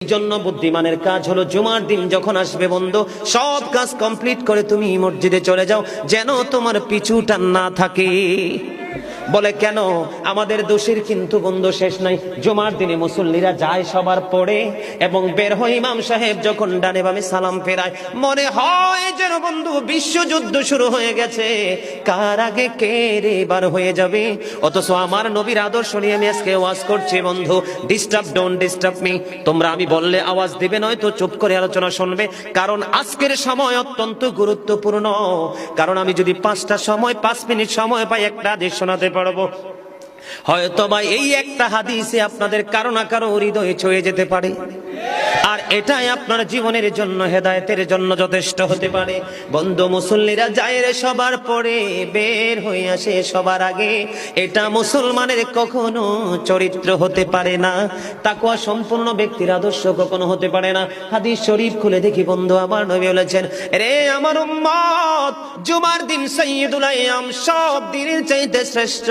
জন্য বুদ্ধিমানের কাজ হলো জুমার দিন যখন আসবে বন্ধু, সব কাজ কমপ্লিট করে তুমি মসজিদে চলে যাও, যেন তোমার পিছুটা না থাকে। বলে, কেন? আমাদের দোষের কিন্তু বন্ধু শেষ নাই জুমার দিনে মুসল্লিরা যায় সবার পরে এবং বের হয় ইমাম সাহেব যখন ডানে বামে সালাম ফেরায়, মনে হয় যেন বন্ধু, বিশ্বযুদ্ধ শুরু হয়ে গেছে। কার আগে কে রে এবার হয়ে যাবে? অথচ আমার নবীর আদর্শ নিয়ে আমি আজকে ওয়াজ করছি, বন্ধু। ডিস্টার্ব ডোন্ট ডিস্টার্ব মি তোমরা আমি বললে আওয়াজ দিবে নয় তো চুপ করে আলোচনা শুনবে। কারণ আজকের সময় অত্যন্ত গুরুত্বপূর্ণ। কারণ আমি যদি পাঁচটা সময়, পাঁচ মিনিট সময় পাই, একটা আদেশ শোনাতে পারব। হয়তো বা এই একটা হাদিসে আপনাদের কারও না কারও হৃদয়ে ছয়ে যেতে পারে। আর এটাই আপনার জীবনের জন্য, হেদায়েতের জন্য যথেষ্ট হতে পারে। বন্ধু মুসল্লিরা যায় রে সবার পরে, বের হয়ে আসে সবার আগে। এটা মুসলমানের কখনো চরিত্র হতে পারে না। তাকুয়া সম্পূর্ণ ব্যক্তির আদর্শ কখনো হতে পারে না। হাদিস শরীফ খুলে দেখি, বন্ধু, আমার নবী বলেছেন, রে আমার উম্মত, জুমার দিন সৈয়দুল আয়াম সব দিনের চাইতে শ্রেষ্ঠ।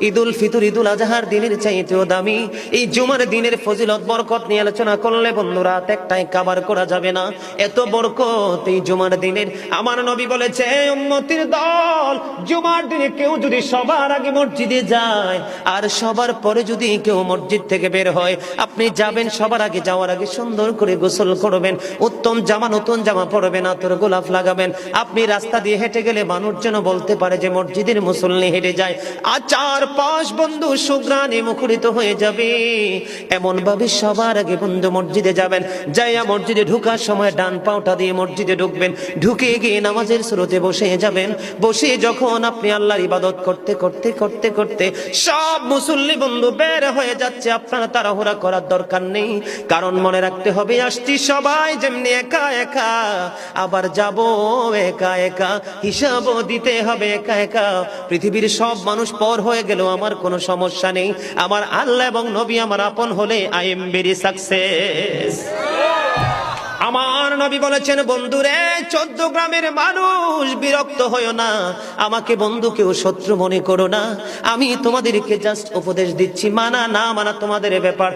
ঈদুল ফিতর, ঈদুল আজহার দিনের চাইতেও দামি। এই জুমার দিনের ফজিলত, বরকত নিয়ে আলোচনা করলে, বন্ধু রাত একটাই কাবার করা যাবে না। এত বরকত এই জুমার দিনের। আমার নবী বলেছে উম্মতির দল, জুমার দিনে কেউ যদি সবার আগে মসজিদে যায়, আর সবার পরে যদি কেউ মসজিদ থেকে বের হয়, আপনি যাবেন সবার আগে, যাওয়ার আগে সুন্দর করে গোসল করবেন। উত্তম জামা, নতুন জামা পরবেন, আতর গোলাপ লাগাবেন। আপনি রাস্তা দিয়ে হেঁটে গেলে মানুষ যেন বলতে পারে যে মসজিদের মুসল্লি হেঁটে যায়। আর চার পাঁচ বন্ধু সুগ্রানে মুখরিত হয়ে যাবে। এমন ভাবে সবার আগে বন্ধু মসজিদে যাবেন। যাইয়া মসজিদে ঢুকার সময় ডান পাওটা দিয়ে মসজিদে ঢুকবেন। ঢুকে গিয়ে নামাজের স্রোতে বসে যাবেন। বসে যখন আপনি আল্লাহর ইবাদত করতে করতে করতে করতে সব মুসল্লি বন্ধু বের হয়ে যাচ্ছে। আপনারা তাড়াহুড়া করার দরকার নেই। কারণ মনে রাখতে হবে, আসছি সবাই যেমনি একা একা। আবার যাব একা একা। হিসাবও দিতে হবে, একা একা। পৃথিবীর সব মানুষ পর হয়ে গেল, আমার কোনো সমস্যা নেই। আমার আল্লাহ এবং নবী আমার আপন হলে আই এম ভেরি সাকসেস। আমার নবী বলেছেন, বন্ধুরে, চোদ্দ গ্রামের মানুষ বিরক্ত হয় না। আমাকে বন্ধু কেউ শত্রু মনে করো না। আমি তোমাদেরকে জাস্ট উপদেশ দিচ্ছি। মানা না, মানা তোমাদের ব্যাপার।